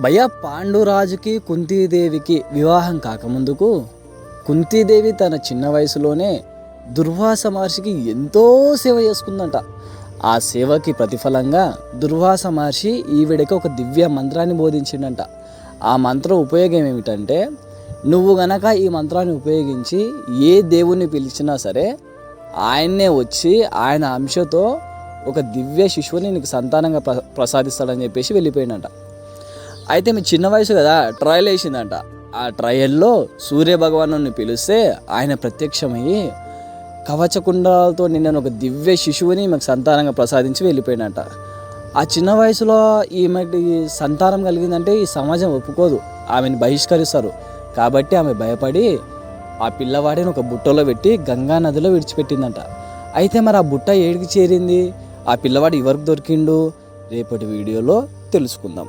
భయ పాండురాజుకి కుంతీదేవికి వివాహం కాకముందుకు కుంతీదేవి తన చిన్న వయసులోనే దుర్వాస మహర్షికి ఎంతో సేవ చేసుకుందంట. ఆ సేవకి ప్రతిఫలంగా దుర్వాస మహర్షి ఈవిడకి ఒక దివ్య మంత్రాన్ని బోధించిండంట. ఆ మంత్రం ఉపయోగం ఏమిటంటే నువ్వు గనక ఈ మంత్రాన్ని ఉపయోగించి ఏ దేవుణ్ణి పిలిచినా సరే ఆయన్నే వచ్చి ఆయన అంశతో ఒక దివ్య శిశువుని నీకు సంతానంగా ప్ర ప్రసాదిస్తాడని చెప్పేసి వెళ్ళిపోయిందంట అయితే మీ చిన్న వయసు కదా ట్రయల్ వేసిందంట. ఆ ట్రయల్లో సూర్య భగవాను పిలిస్తే ఆయన ప్రత్యక్షమయ్యి కవచకుండాలతో నిన్న ఒక దివ్య శిశువుని మాకు సంతానంగా ప్రసాదించి వెళ్ళిపోయినట. ఆ చిన్న వయసులో ఈమెకి సంతానం కలిగిందంటే ఈ సమాజం ఒప్పుకోదు. ఆమెను బహిష్కరిస్తారు. కాబట్టి ఆమె భయపడి ఆ పిల్లవాడిని ఒక బుట్టలో పెట్టి గంగా నదిలో విడిచిపెట్టిందంట. అయితే మరి ఆ బుట్ట ఏడికి చేరింది? ఆ పిల్లవాడు ఎవరికి దొరికిండు? రేపటి వీడియోలో తెలుసుకుందాం.